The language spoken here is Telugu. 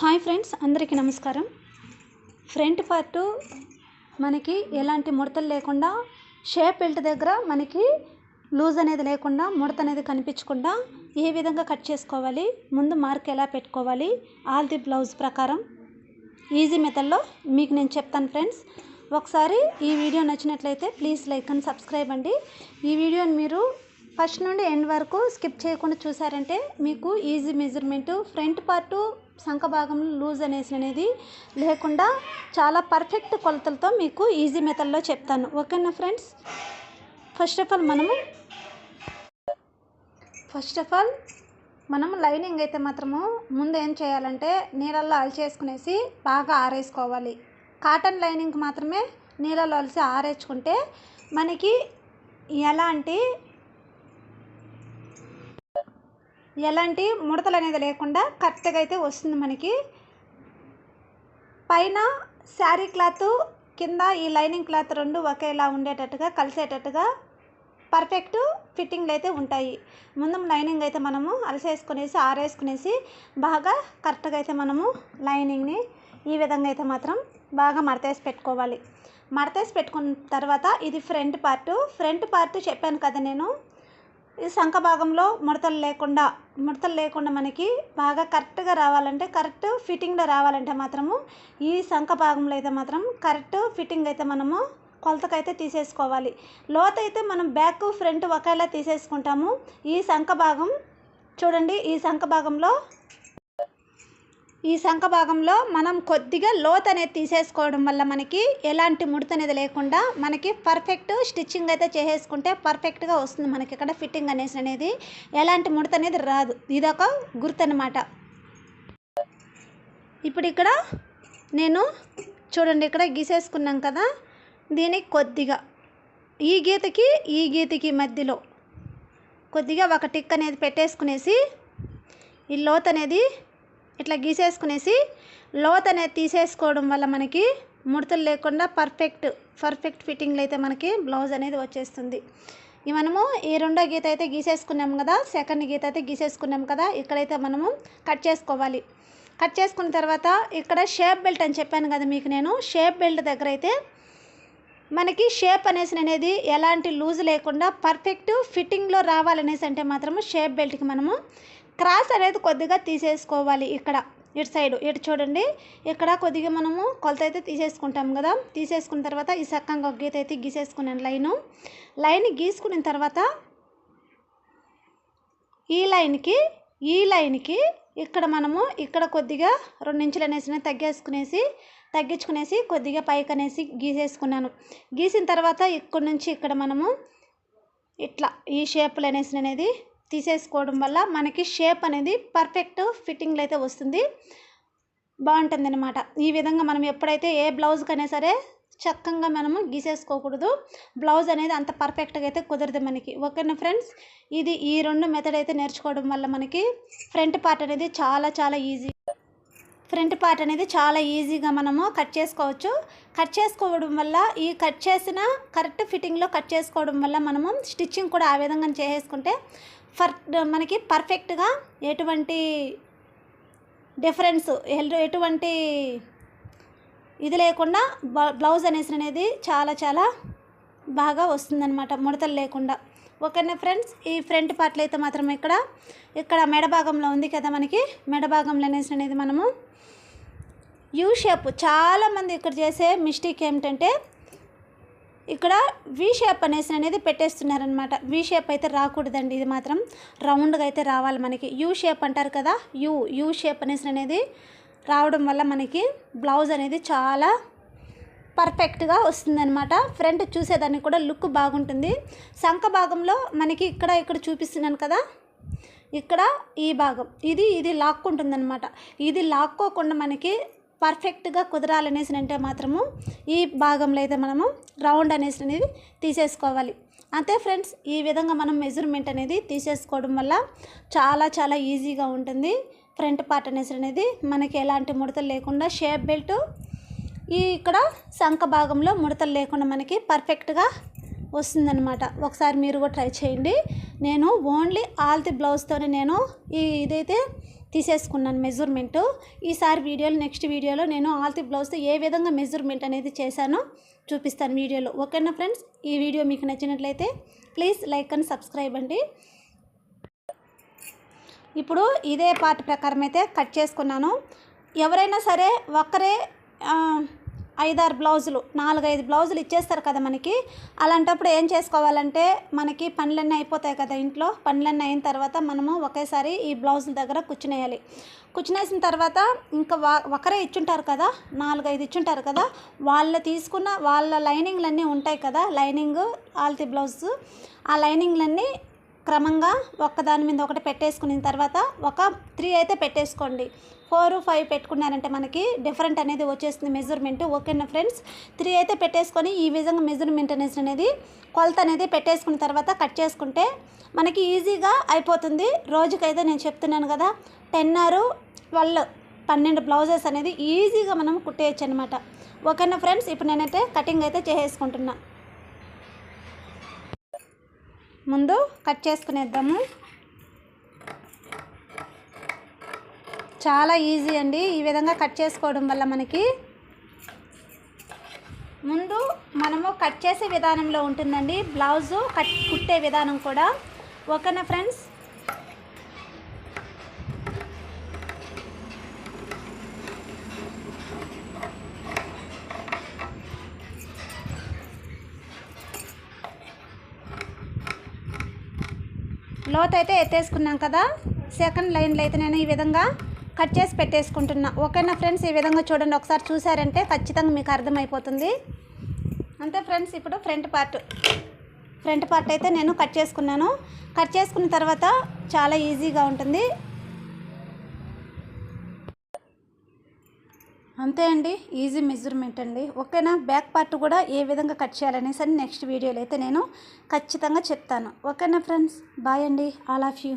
హాయ్ ఫ్రెండ్స్ అందరికీ నమస్కారం. ఫ్రంట్ పార్టు మనకి ఎలాంటి ముడతలు లేకుండా షేప్ బెల్ట్ దగ్గర మనకి లూజ్ అనేది లేకుండా ముడత అనేది కనిపించకుండా ఏ విధంగా కట్ చేసుకోవాలి ముందు మార్క్ ఎలా పెట్టుకోవాలి ఆల్ ది బ్లౌజ్ ప్రకారం. ఈజీ మెథడ్లో మీకు నేను చెప్తాను ఫ్రెండ్స్. ఒకసారి ఈ వీడియో నచ్చినట్లయితే ప్లీజ్ లైక్ అండ్ సబ్స్క్రైబ్ అండి. ఈ వీడియోని మీరు ఫస్ట్ నుండి ఎండ్ వరకు స్కిప్ చేయకుండా చూసారంటే మీకు ఈజీ మెజర్మెంటు. ఫ్రంట్ పార్ట్ సంఖ భాగంలో లూజ్ అనేసి అనేది లేకుండా చాలా పర్ఫెక్ట్ కొలతలతో మీకు ఈజీ మెథడ్లో చెప్తాను. ఓకేనా ఫ్రెండ్స్? ఫస్ట్ ఆఫ్ ఆల్ మనము ఫస్ట్ ఆఫ్ ఆల్ మనం లైనింగ్ అయితే మాత్రము ముందు ఏం చేయాలంటే నీళ్ళల్లో అలిచేసుకునేసి బాగా ఆరేసుకోవాలి. కాటన్ లైనింగ్ మాత్రమే నీళ్ళలో అలిసి ఆరేసుకుంటే మనకి ఎలాంటి ఎలాంటి ముడతలు అనేది లేకుండా కరెక్ట్గా అయితే వస్తుంది మనకి. పైన శారీ క్లాత్ కింద ఈ లైనింగ్ క్లాత్ రెండు ఒకేలా ఉండేటట్టుగా కలిసేటట్టుగా పర్ఫెక్ట్ ఫిట్టింగ్లు అయితే ఉంటాయి. ముందు లైనింగ్ అయితే మనము అలసేసుకునేసి ఆరేసుకునేసి బాగా కరెక్ట్గా అయితే మనము లైనింగ్ని ఈ విధంగా అయితే మాత్రం బాగా మడతేసి పెట్టుకోవాలి. మడతేసి పెట్టుకున్న తర్వాత ఇది ఫ్రంట్ పార్ట్. ఫ్రంట్ పార్ట్ చెప్పాను కదా నేను. ఈ సంఖ భాగంలో ముడతలు లేకుండా ముడతలు లేకుండా మనకి బాగా కరెక్ట్గా రావాలంటే కరెక్ట్ ఫిట్టింగ్లో రావాలంటే మాత్రము ఈ సంఖ భాగంలో అయితే మాత్రం కరెక్ట్ ఫిట్టింగ్ అయితే మనము కొలతకైతే తీసేసుకోవాలి. లోత అయితే మనం బ్యాక్ ఫ్రంట్ ఒకేలా తీసేసుకుంటాము. ఈ సంఖ భాగం చూడండి ఈ సంఖ భాగంలో ఈ సంఖ భాగంలో మనం కొద్దిగా లోత్ అనేది తీసేసుకోవడం వల్ల మనకి ఎలాంటి ముడత అనేది లేకుండా మనకి పర్ఫెక్ట్ స్టిచ్చింగ్ అయితే చేసేసుకుంటే పర్ఫెక్ట్గా వస్తుంది మనకి ఇక్కడ ఫిట్టింగ్ అనేసి అనేది. ఎలాంటి ముడత అనేది రాదు. ఇదొక గుర్తు అనమాట ఇప్పుడు ఇక్కడ నేను చూడండి ఇక్కడ గీసేసుకున్నాం కదా. దీనికి కొద్దిగా ఈ గీతకి ఈ గీతకి మధ్యలో కొద్దిగా ఒక టిక్ అనేది పెట్టేసుకునేసి ఈ లోత్ అనేది ఇట్లా గీసేసుకునేసి లోత్ అనేది తీసేసుకోవడం వల్ల మనకి ముడతలు లేకుండా పర్ఫెక్ట్ పర్ఫెక్ట్ ఫిట్టింగ్లో అయితే మనకి బ్లౌజ్ అనేది వచ్చేస్తుంది. ఈ మనము ఈ రెండో గీత అయితే గీసేసుకున్నాము కదా సెకండ్ గీత అయితే గీసేసుకున్నాము కదా ఇక్కడైతే మనము కట్ చేసుకోవాలి. కట్ చేసుకున్న తర్వాత ఇక్కడ షేప్ బెల్ట్ అని చెప్పాను కదా మీకు నేను షేప్ బెల్ట్ దగ్గర అయితే మనకి షేప్ అనేసి అనేది ఎలాంటి లూజ్ లేకుండా పర్ఫెక్ట్ ఫిట్టింగ్లో రావాలనేసి అంటే మాత్రము షేప్ బెల్ట్కి మనము క్రాస్ అనేది కొద్దిగా తీసేసుకోవాలి ఇక్కడ. ఇటు సైడ్ ఇటు చూడండి. ఇక్కడ కొద్దిగా మనము కొలత అయితే తీసేసుకుంటాం కదా. తీసేసుకున్న తర్వాత ఈ సక్కంగా ఒక గీత అయితే గీసేసుకున్నాను లైను. లైన్ గీసుకున్న తర్వాత ఈ లైన్కి ఈ లైన్కి ఇక్కడ మనము ఇక్కడ కొద్దిగా రెండు ఇంచులు అనేసి తగ్గేసుకునేసి తగ్గించుకునేసి కొద్దిగా పైకి అనేసి గీసేసుకున్నాను. గీసిన తర్వాత ఇక్కడ నుంచి ఇక్కడ మనము ఇట్లా ఈ షేపులు అనేసి అనేది తీసేసుకోవడం వల్ల మనకి షేప్ అనేది పర్ఫెక్ట్ ఫిట్టింగ్లో అయితే వస్తుంది. బాగుంటుంది అనమాట ఈ విధంగా మనం ఎప్పుడైతే ఏ బ్లౌజ్కైనా సరే చక్కగా మనము గీసేసుకోకూడదు. బ్లౌజ్ అనేది అంత పర్ఫెక్ట్గా అయితే కుదరదు మనకి. ఓకేనా ఫ్రెండ్స్ ఇది ఈ రెండు మెథడ్ అయితే నేర్చుకోవడం వల్ల మనకి ఫ్రంట్ పార్ట్ అనేది చాలా చాలా ఈజీ ఫ్రంట్ పార్ట్ అనేది చాలా ఈజీగా మనము కట్ చేసుకోవచ్చు. కట్ చేసుకోవడం వల్ల ఈ కట్ చేసిన కరెక్ట్ ఫిట్టింగ్లో కట్ చేసుకోవడం వల్ల మనము స్టిచ్చింగ్ కూడా ఆ విధంగా చేసేసుకుంటే ఫర్ మనకి పర్ఫెక్ట్గా ఎటువంటి డిఫరెన్స్ ఎటువంటి ఇది లేకుండా బ్లౌజ్ అనేసి అనేది చాలా చాలా బాగా వస్తుందన్నమాట ముడతలు లేకుండా. ఓకేనా ఫ్రెండ్స్? ఈ ఫ్రంట్ పార్ట్లు అయితే మాత్రం ఇక్కడ ఇక్కడ మెడ భాగంలో ఉంది కదా మనకి మెడ భాగంలో అనేసి అనేది మనము యూ షేప్. చాలామంది ఇక్కడ చేసే మిస్టేక్ ఏమిటంటే ఇక్కడ వి షేప్ అనేసి అనేది పెట్టేస్తున్నారనమాట వి షేప్ అయితే రాకూడదండి ఇది మాత్రం రౌండ్గా అయితే రావాలి మనకి. యూ షేప్ అంటారు కదా యూ యూ షేప్ అనేసి అనేది రావడం వల్ల మనకి బ్లౌజ్ అనేది చాలా పర్ఫెక్ట్గా వస్తుందన్నమాట. ఫ్రంట్ చూసేదానికి కూడా లుక్ బాగుంటుంది. సంఖ భాగంలో మనకి ఇక్కడ ఇక్కడ చూపిస్తున్నాను కదా ఇక్కడ ఈ భాగం. ఇది ఇది లాక్కుంటుందన్నమాట. ఇది లాక్కోకుండా మనకి పర్ఫెక్ట్గా కుదరాలనేసి అంటే మాత్రము ఈ భాగంలో అయితే మనము రౌండ్ అనేసి అనేది తీసేసుకోవాలి. అంతే ఫ్రెండ్స్ ఈ విధంగా మనం మెజర్మెంట్ అనేది తీసేసుకోవడం వల్ల చాలా చాలా ఈజీగా ఉంటుంది. ఫ్రంట్ పార్ట్ అనేసి అనేది మనకి ఎలాంటి ముడతలు లేకుండా షేప్ బెల్ట్ ఈ ఇక్కడ సంఖ భాగంలో ముడతలు లేకుండా మనకి పర్ఫెక్ట్గా వస్తుందన్నమాట. ఒకసారి మీరు కూడా ట్రై చేయండి. నేను ఓన్లీ ఆల్ ది బ్లౌజ్తోనే నేను ఈ ఇదైతే తీసేసుకున్నాను మెజర్మెంట్ ఈసారి వీడియోలో నెక్స్ట్ వీడియోలో నేను ఆల్తి బ్లౌజ్తో ఏ విధంగా మెజర్మెంట్ అనేది చేశానో చూపిస్తాను వీడియోలో. ఓకేనా ఫ్రెండ్స్ ఈ వీడియో మీకు నచ్చినట్లయితే ప్లీజ్ లైక్ అండ్ సబ్స్క్రైబ్ అండి. ఇప్పుడు ఇదే పార్ట్ ప్రకారం అయితే కట్ చేసుకున్నాను. ఎవరైనా సరే ఒక్కరే ఐదారు బ్లౌజులు నాలుగైదు బ్లౌజులు ఇచ్చేస్తారు కదా మనకి. అలాంటప్పుడు ఏం చేసుకోవాలంటే మనకి పనులన్నీ అయిపోతాయి కదా ఇంట్లో. పనులన్నీ అయిన తర్వాత మనము ఒకేసారి ఈ బ్లౌజుల దగ్గర కూర్చునేయాలి. కూర్చునేసిన తర్వాత ఇంకా వా- ఒకరే ఇచ్చుంటారు కదా నాలుగైదు ఇచ్చుంటారు కదా వాళ్ళు తీసుకున్న వాళ్ళ లైనింగ్లన్నీ ఉంటాయి కదా లైనింగ్ ఆల్తి బ్లౌజ్. ఆ లైనింగ్లన్నీ క్రమంగా ఒక్కదాని మీద ఒకటి పెట్టేసుకున్న తర్వాత ఒక త్రీ అయితే పెట్టేసుకోండి. ఫోర్ ఫైవ్ పెట్టుకున్నారంటే మనకి డిఫరెంట్ అనేది వచ్చేస్తుంది మెజర్మెంట్ ఓకేనా ఫ్రెండ్స్ త్రీ అయితే పెట్టేసుకొని ఈ విధంగా మెజర్మెంట్ అనేది కొలత అనేది పెట్టేసుకున్న తర్వాత కట్ చేసుకుంటే మనకి ఈజీగా అయిపోతుంది. రోజుకైతే నేను చెప్తున్నాను కదా టెన్ ఆరు ట్వెల్వ్ పన్నెండు బ్లౌజెస్ అనేది ఈజీగా మనం కుట్టేయచ్చు అనమాట ఓకేనా ఫ్రెండ్స్ ఇప్పుడు నేనైతే కటింగ్ అయితే చేసేసుకుంటున్నా. ముందు కట్ చేసుకునేద్దాము. చాలా ఈజీ అండి. ఈ విధంగా కట్ చేసుకోవడం వల్ల మనకి ముందు మనము కట్ చేసే విధానంలో ఉంటుందండి. బ్లౌజు కట్ కుట్టే విధానం కూడా. ఓకేనా ఫ్రెండ్స్? లోత్ అయితే ఎత్తేసుకున్నాం కదా. సెకండ్ లైన్లో అయితే నేను ఈ విధంగా? కట్ చేసి పెట్టేసుకుంటున్నా. ఓకేనా ఫ్రెండ్స్? ఈ విధంగా చూడండి. ఒకసారి చూసారంటే ఖచ్చితంగా మీకు అర్థమైపోతుంది. అంతే ఫ్రెండ్స్ ఇప్పుడు ఫ్రంట్ పార్ట్. ఫ్రంట్ పార్ట్ అయితే నేను కట్ చేసుకున్నాను. కట్ చేసుకున్న తర్వాత చాలా ఈజీగా ఉంటుంది. అంతే అండి. ఈజీ మెజర్మెంట్ అండి. ఓకేనా? బ్యాక్ పార్ట్ కూడా ఏ విధంగా కట్ చేయాలనేసి అని నెక్స్ట్ వీడియోలో అయితే నేను ఖచ్చితంగా చెప్తాను. ఓకేనా ఫ్రెండ్స్? బాయ్ అండి. All of you.